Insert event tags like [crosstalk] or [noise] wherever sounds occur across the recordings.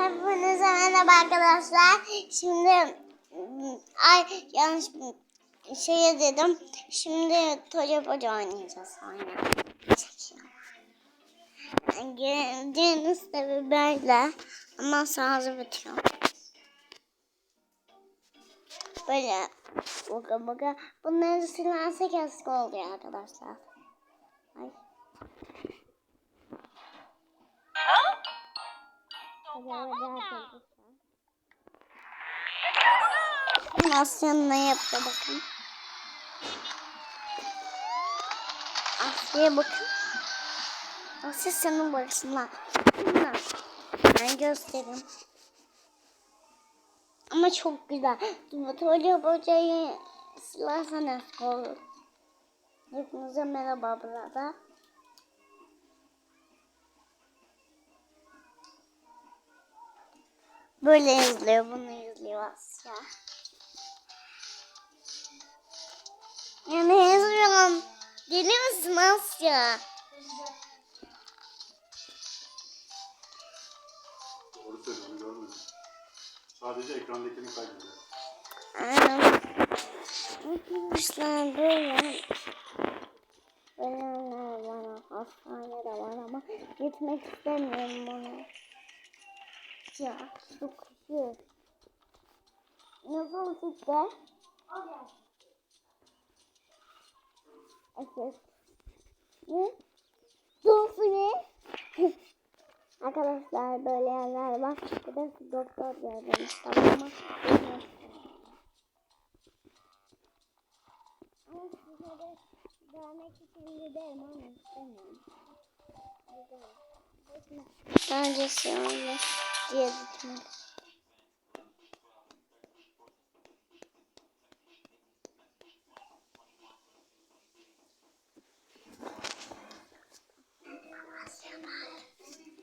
Hepinize merhaba arkadaşlar. Şimdi ay yanlış şey dedim. Şimdi Toca Boca oynayacağız sonra. Geldiğiniz tabi böyle ama sağlığı bitiyor. Böyle baka baka bunları silersek eski oluyor arkadaşlar. Ne yapıyor bakın. Asya'ya bakın. Asya sana baksınlar. Bunlar. Ben göstereyim. Ama çok güzel. Hoca bocayı silersen eski olur. Hepinize merhaba burada. Böyle izliyor, bunu izliyor Asya. Yani izliyorum. Gelir misin Asya? Doğru söylüyorum görmedim. Sadece ekrandakini kaydediyor. Arkadaşlar böyle Ölenler var, hastane de var ama gitmek istemiyorum ona. Ya çok kötü. Nasıl sizde? Evet. Ne? Dolfini. [laughs] Arkadaşlar böyle yerler var. Bir de doktor geldim. Tamam mı? Ama size vermek için giderim ama istemiyorum. Bence şöyle diye düşünüyorum.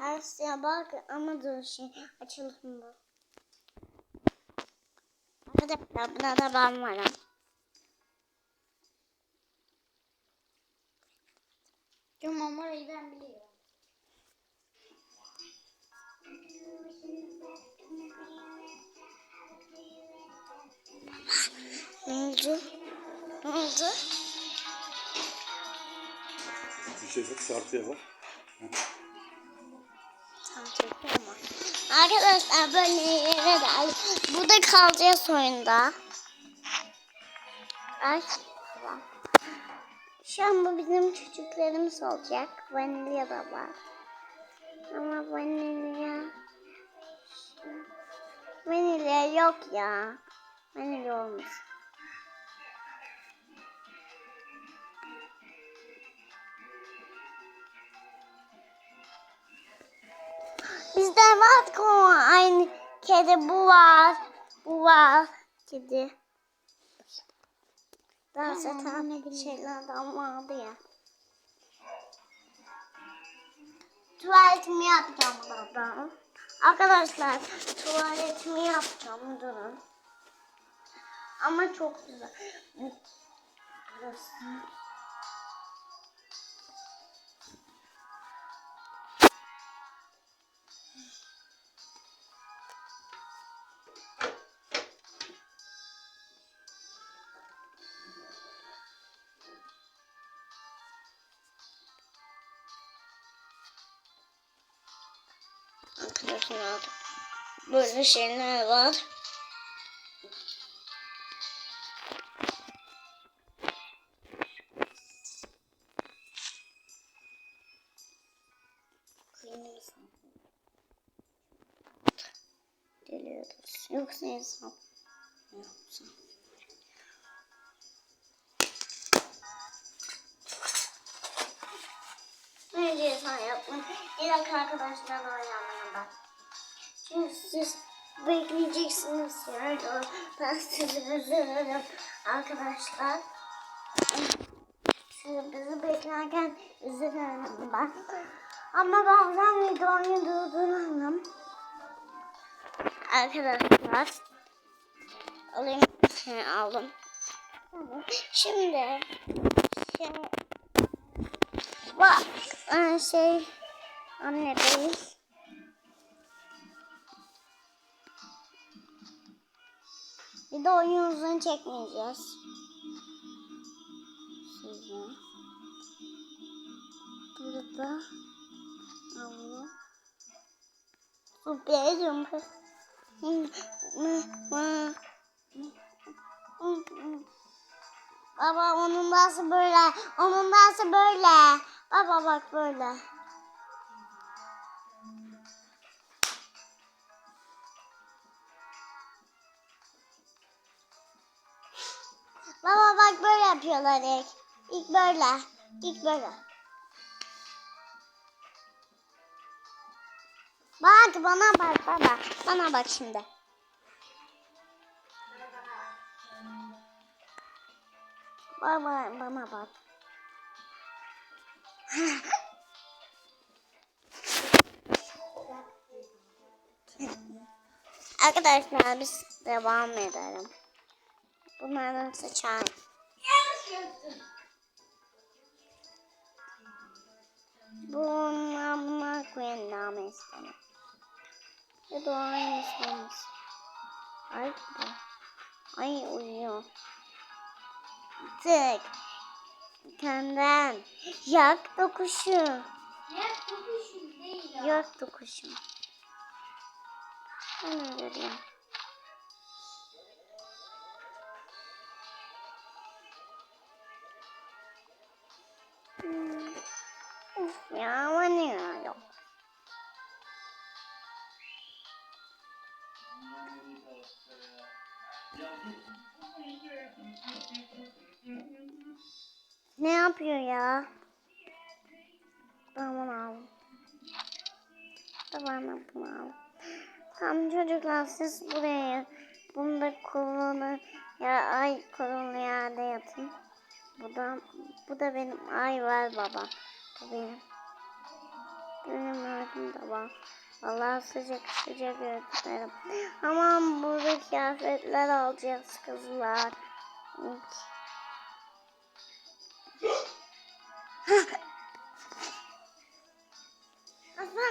Asya bak ama dur şey açılsın bu. Arkadaşlar buna da ben varım. Oldu? Ne oldu? Bir şey yok şartıya bak. Tam çekiyor ama. Arkadaşlar böyle yere de burada kalacağız oyunda. Ay. tamam. Şu an bu bizim çocuklarımız olacak. Vanilya da var. Ama vanilya... Vanilya yok ya. Vanilya olmuş. Bizde var o aynı kedi bu var. Bu var. Kedi. Dans eden şeylerden vardı ya. Tuvaletimi yapacağım baba. Arkadaşlar tuvaletimi yapacağım durun. Ama çok güzel. Burası. Böyle şeyler var. Geliyoruz. Yoksa insan. Yoksa. Bence insan yapmayın. Bir dakika arkadaşlar oynamaya bak. Çünkü siz bekleyeceksiniz yani. Ben sizi üzülürüm arkadaşlar. Siz bizi beklerken üzülürüm ben. Ama bazen videoyu durdururum. Arkadaşlar. Alayım. Şey aldım. Şimdi şey Bak, e, şey anne değil. Bir de oyunumuzu çekmeyeceğiz. Size. Burada. Süper süper. Baba onun nasıl böyle? Onun nasıl böyle? Baba bak böyle. Yapıyorlar ilk. Böyle. İlk böyle. Bak bana bak baba. Bana bak şimdi. Baba bana bak. [laughs] Arkadaşlar biz devam edelim. Bunlardan seçelim. Bunlar koyun namı istemem. Ya da aynı istemez. Ay bu. Ay uyuyor. Tık. Kendin. Yak dokuşu. Ya kokuşum değil o. Yak dokuşu. Ben öyle Tamam bunu al. Tamam çocuklar siz buraya bunu da kolunu ya ay kolunu yerde yatın. Bu da bu da benim ay var baba. Bu benim. Benim ördüm de var. Vallahi sıcak sıcak ördüklerim. Aman burada kıyafetler alacağız kızlar.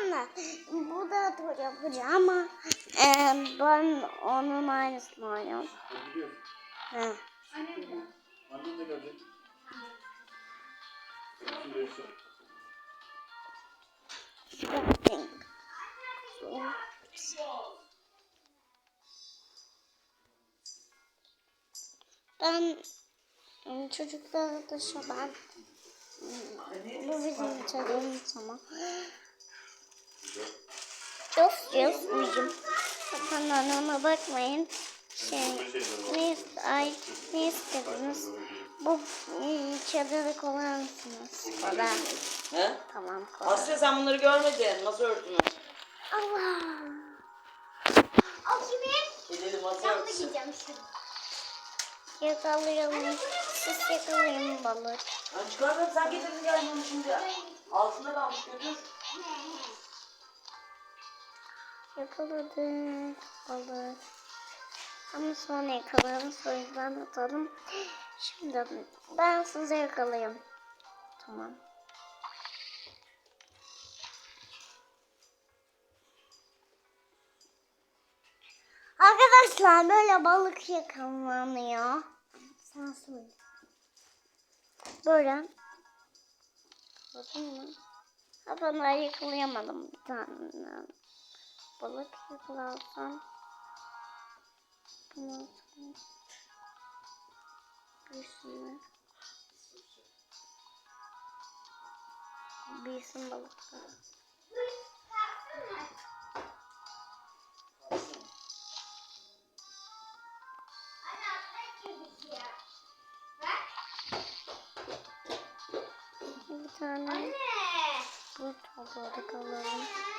Aslında bu da tur yapacağım ama e, ben onun aynısını oynuyorum. Ben. He. Annem de gelecek. Ben e, çocuklara da şaban. Bu bizim çocuğumuz ama. Çok çok uyum. Kanalına bakmayın. Şey, ne, ay, ne istediniz? Bu e, çadırı koyar mısınız? Kola. He? Tamam kola. Asya sen bunları görmedin. Nasıl örtünüz? Allah. O kimin? Gidelim nasıl Ben de gideceğim şimdi. Yakalayalım. Siz yakalayın balık. Ben çıkardım sen getirdin gel bunu şimdi. Altında kalmış götür. Yakaladık balık. Ama sonra yakalayalım. O yüzden atalım. Şimdi ben size yakalayayım. Tamam. Arkadaşlar böyle balık yakalanıyor. Sen söyle. Böyle. Bakın mı? Ha ben yakalayamadım bir tane. Balık yakalarsam. Bunu Büyüsünler. Büyüsün balıklar. Bir tane bu balık alalım.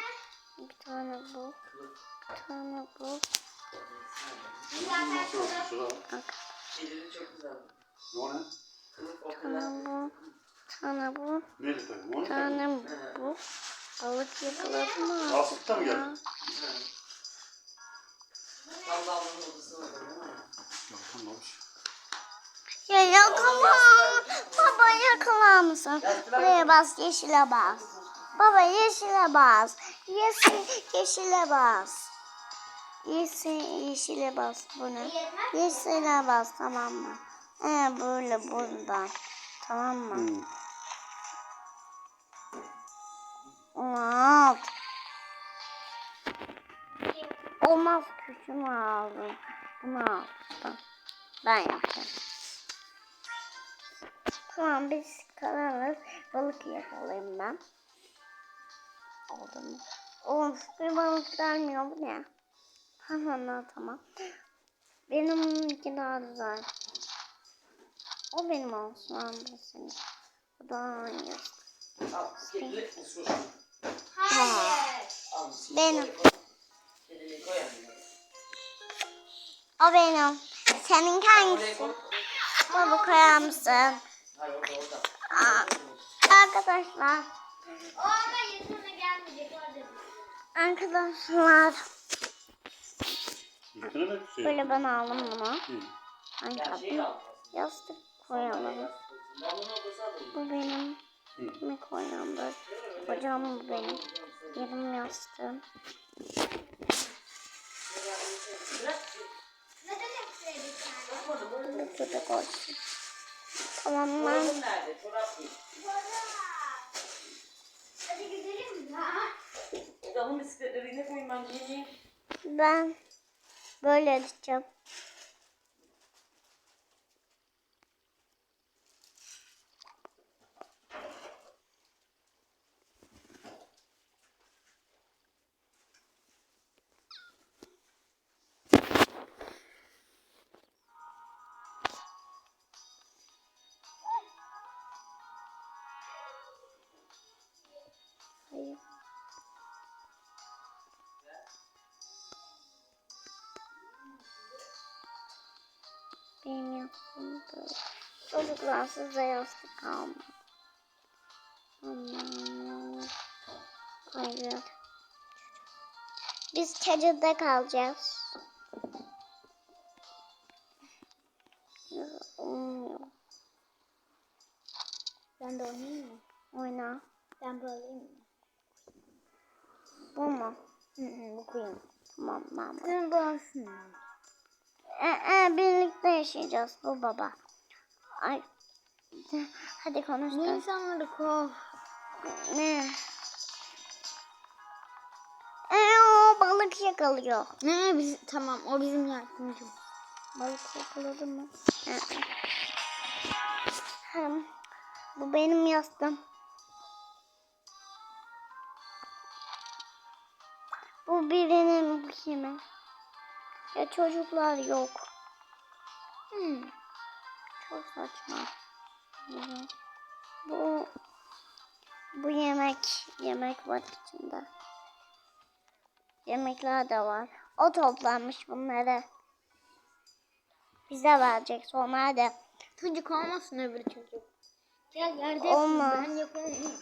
Bir tane bu. Bir tane bu. Bak. Tane bu. Tane bu. Tane bu. Balık yakaladım mı? Rahatsızlıkla mı geldin? Ya yakala. Baba yakala mısın? Buraya bas yeşile bas. Baba yeşile bas. Yeşil, yeşile bas. Yeşil, yeşile bas bunu. Yeşile bas tamam mı? Ee, böyle buradan. Tamam mı? Hmm. Al. Olmaz küçüğünü aldım. Bunu aldım. Ben yapacağım. Tamam biz kararız. Balık yakalayayım ben. Oldu mu? Of bir balık gelmiyor bu ne? Tamam tamam. Benimki daha güzel. O benim olsun. Ben bu daha sus? Hayır. Benim. O benim. Senin hangisi? Baba koyar mısın? Arkadaşlar. Orada. Arkadaşlar. Böyle ben aldım bunu. Al. Yastık koyalım. Bu benim. Ne koyalım böyle. Kocam bu benim. Yerim yastığım. Bu köpek olsun. Tamam ben. Hadi gidelim ya. Adamın bisikletleri ne koyayım ben. Ben böyle edeceğim. Böyle. Çocuklar size yastık kalmadı. Hayır. Biz çadırda kalacağız. Olmuyor. Ben de oynayayım mı? Oyna. Ben böyleyim mi? Bu mu? Hı hı bu koyayım. Tamam bu. Sen bağırsın. Ee, e, birlikte yaşayacağız bu baba. Ay. Hadi konuş. Bu insanları kov. Ne? Ee, o balık yakalıyor. Ne biz tamam o bizim yardımcımız. Balık yakaladı mı? Hem, bu benim yastığım. Bu birinin bu kimin? Ya çocuklar yok. Hmm. Çok saçma. Bu, bu, yemek, yemek var içinde. Yemekler de var. O toplanmış bunları. Bize verecek sonra da. Çocuk olmasın öbür çocuk. Gel yerde Olmaz. Ben yapayım.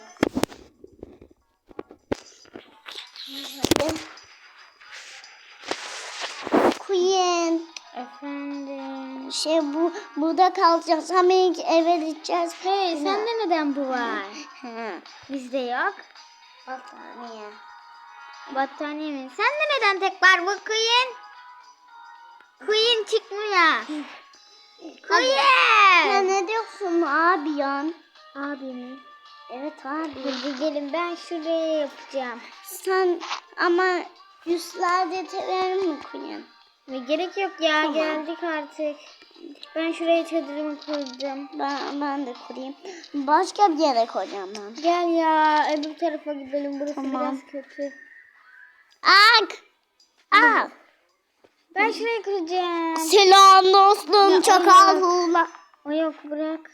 Queen. Efendim. Şey bu burada kalacağız. Ama ilk eve gideceğiz. Hey sende neden bu var? Bizde yok. Battaniye. Battaniye mi? Sende neden tek var bu Queen? Queen çıkmıyor. Ya Queen. ne diyorsun abi ya? Abi mi? Evet abi. Hadi gelin ben şuraya yapacağım. Sen ama yüzlerde verir mi Queen? Ve gerek yok ya Tamam. geldik artık. Ben şuraya çadırımı kurdum. Ben, ben de kurayım. Başka bir yere koyacağım ben. Gel ya öbür tarafa gidelim. Burası Tamam. biraz kötü. Ak! Ak! Ben şuraya kuracağım. Selam dostum. Ya Çakal Allah. hula. O yok bırak.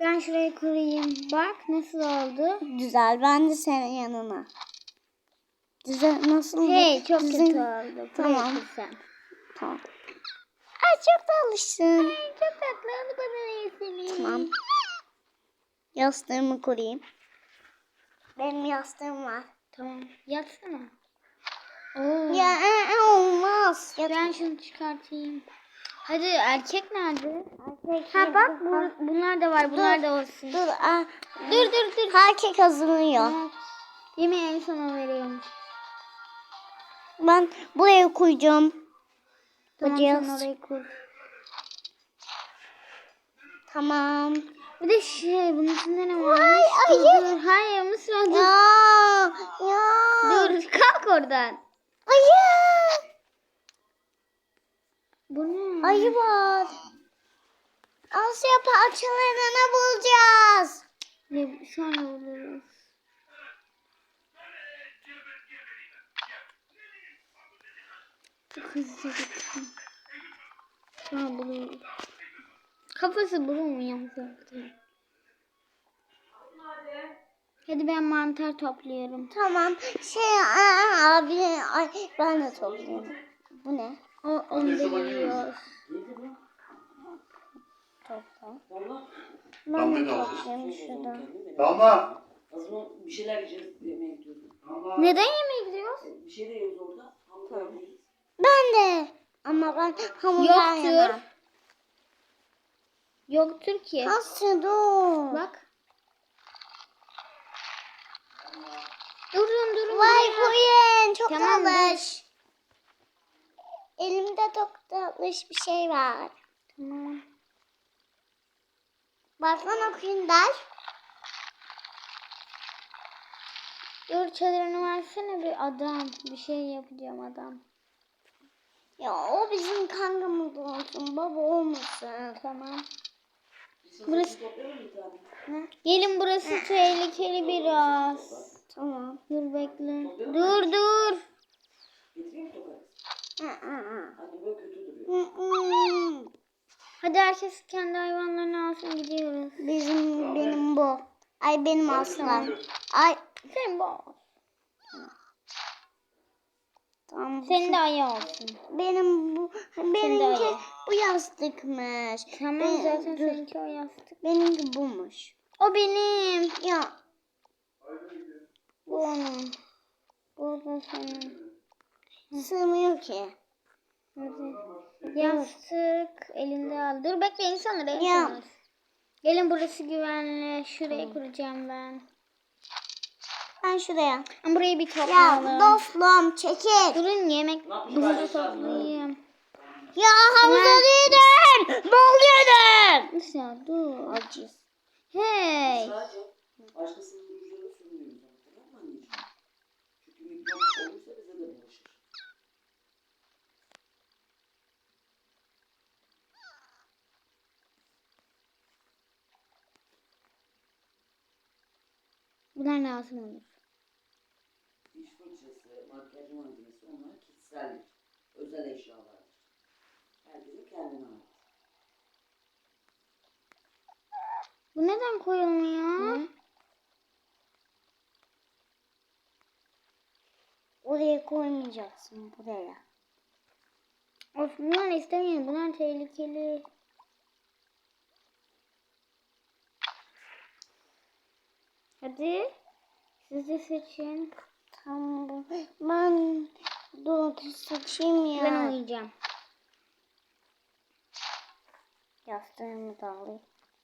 Ben şurayı kurayım. Bak nasıl oldu. Güzel. Ben de senin yanına. Güzel. Nasıl? Hey çok Güzel. kötü oldu. Tamam. Tamam. Sen. Tamam. Ay çok tatlısın. Çok tatlı onu bana versene. Tamam. Yastığımı kurayım. Benim yastığım var. Tamam. Yatsana. Oo. Ya e, e, olmaz. Ya, Ben şunu çıkartayım. Hadi erkek nerede? Erkek Ha bak bu- bu, bunlar da var. Bunlar Dur, da olsun. Dur, aa, Dur dur dur. Erkek hazırlıyor. Evet. Yemeği en sona veriyormuş. Ben buraya koyacağım. Tamam sen orayı kur. Tamam. Bir de şey bunun içinde ne var? Ay, ayı. dur. Hayır Mısra dur. Ya. Ya. Dur [laughs] kalk oradan. Ayı. Bu ne? Ayı var. Asya parçalarını bulacağız. Ne, sonra buluruz. Çok hızlı gittim. Sonra buluruz. Kafası bulunmuyor zaten. Hadi ben mantar topluyorum. Tamam. Şey aa, abi ay ben de toplayayım. Bu ne? O, onu da yiyoruz. Topla. Ben de Damla da alacağız. toplayayım şuradan. Damla. Bir şeyler yiyeceğiz yemeğe gidiyoruz. Neden yemeğe gidiyoruz? Bir şey de yiyoruz orada. Yiyeceğiz. Ben de. Ama ben hamurdan Yoktur. yemem. Yoktur ki. Asya dur. Bak. Durun durun. Vay durun. koyun çok Tamam, tatlış. Elimde çok tatlış bir şey var. Tamam. Baksana koyun der. Dur çadırını versene bir adam. Bir şey yapacağım adam. Ya o bizim kankamız olsun baba olmasın. Tamam. Burası. Gelin burası tehlikeli biraz. Tamam. Dur bekle. Dur dur. Hı hı hı. Hadi. Hı hı. Herkes kendi hayvanlarını alsın gidiyoruz. Bizim benim bu. Ay benim aslan. Ay Sen bu. Tamam. Senin de ayı olsun. Benim bu benimki ayı. bu yastıkmış. Tamam Ben- zaten dur. seninki o yastık. Benimki bumuş. O benim. Ya Bu onun. Bu da senin. sığmıyor ki. Hadi. Yastık elinde al. Dur bekle insanlar Ya. Gelin burası güvenli. Şuraya kuracağım ben. Ben şuraya. Ama burayı bir Ya toplayalım. dostum çekil. Durun yemek kardeşler? toplayayım. Ya havuza değdin. Boğuluyordun. Nasıl ya dur. Aciz. Hey. Sadece başkasının rujlarını sürmüyoruz ama tamam mı anneciğim? Çünkü mikrop olursa bize de bulaşır. Bunlar lazım olur. Malzemesi onlar kişiseldir. Özel eşyalardır. Herkesin kendine ait. Bu neden koyulmuyor? Oraya koymayacaksın buraya. Of bunlar istemiyorum. Bunlar tehlikeli. Hadi. Siz de seçin. Tamam. Ben dur seçeyim ya. Ben oynayacağım. Yastığımı da alayım.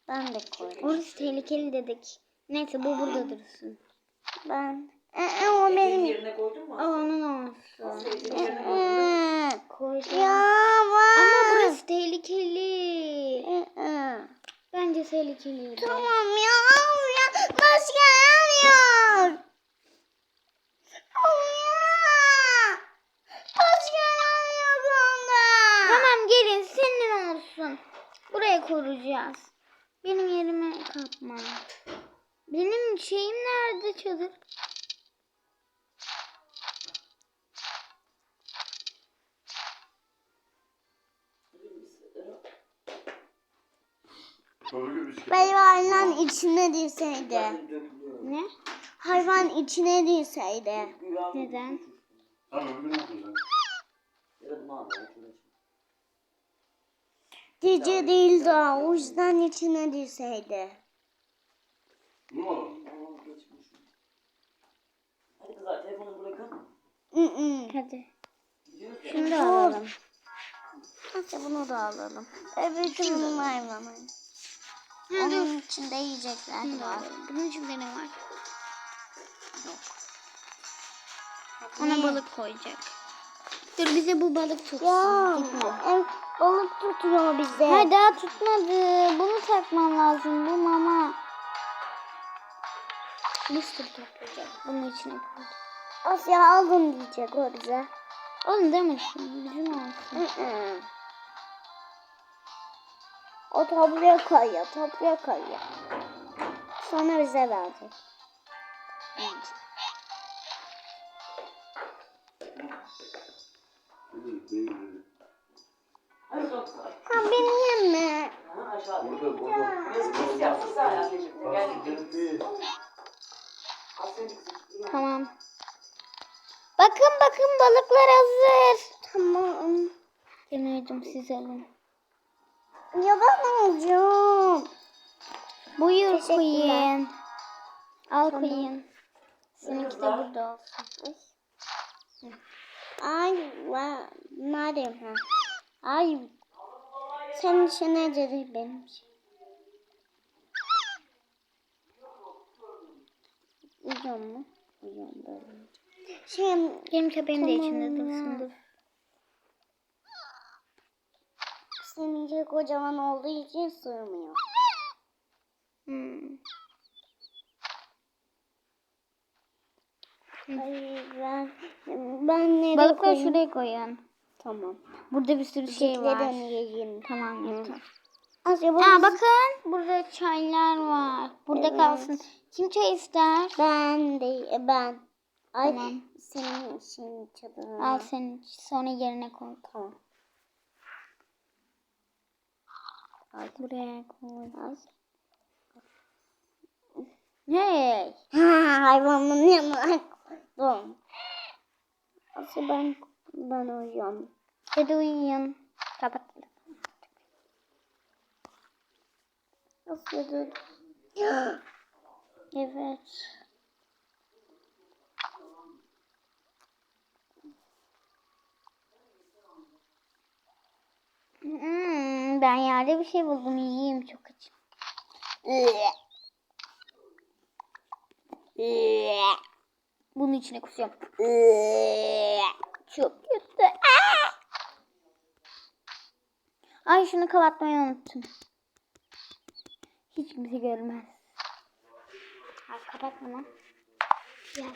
Ben de koyayım. Orası tehlikeli dedik. Neyse bu burada dursun. Ben. Ee, o Eteğin benim. yerine koydun mu? O onun olsun. Mu? Ee, Koyacağım. ya var. Ama burası tehlikeli. Ee, Bence tehlikeli. Tamam ya. ya. Başka yanıyor. Ya. Başka yanıyor bunda. Tamam gelin senin olsun. Buraya koruyacağız. Benim yerime kapma. Benim şeyim nerede çadır? Benim hayvan içine dökülüyor. Ne? Hayvan içine. Güven- Neden? Tamam öbürünü yapacaksın. Ya da bunu al, ben hiç uğraşmam. Gece değil daha o yüzden içine alalım? Aa, geçmiş. Hadi kızlar telefonu bırakın. Mm Hadi. Şunu da alalım. Hadi bunu da alalım. Evet bunun hayvanı. Ha, dur. Onun içinde yiyecekler da var. alalım. Bunun içinde ne var? Yok. Ona balık koyacak. Dur bize bu balık tutsun. Ya em, balık tutuyor bize. Hayır daha tutmadı. Bunu takman lazım. Bu mama. Bir sürü toplayacak. Bunun içine koy. Asya aldın diyecek o bize. Oğlum demesin. Bizim olsun. Hı hı. O topluya koyuyor, topluya koyuyor. Sonra bize verecek. Evet. Ha beni yeme. Burada, burada. Tamam. Bakın bakın balıklar hazır. Tamam. Ben uyudum siz alın. Ya ben alacağım. Buyur. Queen. Al. Queen. Seninki de burada olsun. Ay var. Nerede ha? Ay. Senin için ne dedi benim? Uyuyor mu? Uyuyorum böyle. Şey, Benim köpeğim de içinde dursun dur. seninki kocaman olduğu için sığmıyor. Hmm. Ay ben ben nereye Balıkları koyayım? şuraya koyun. Tamam. Burada bir sürü şey var. Yiyeyim. Tamam yeter. Asya bu Aa bakın burada çaylar var. Burada Evet. kalsın. Kim çay ister? ben de ben. Ay Tamam. senin için çadırın. Al senin sonra yerine koy. Tamam. Al buraya koy. Al. Hey. Ha hayvanın yanına koydum. Asya ben ben uyuyorum. Hadi uyuyun. Kapat. Asya dur. Evet. Hmm, ben yerde bir şey buldum. Yiyeyim çok açım. Bunun içine kusuyorum. Çok kötü. Ay şunu kapatmayı unuttum. Hiç kimse görmez. Ha, kapat bunu. Gel.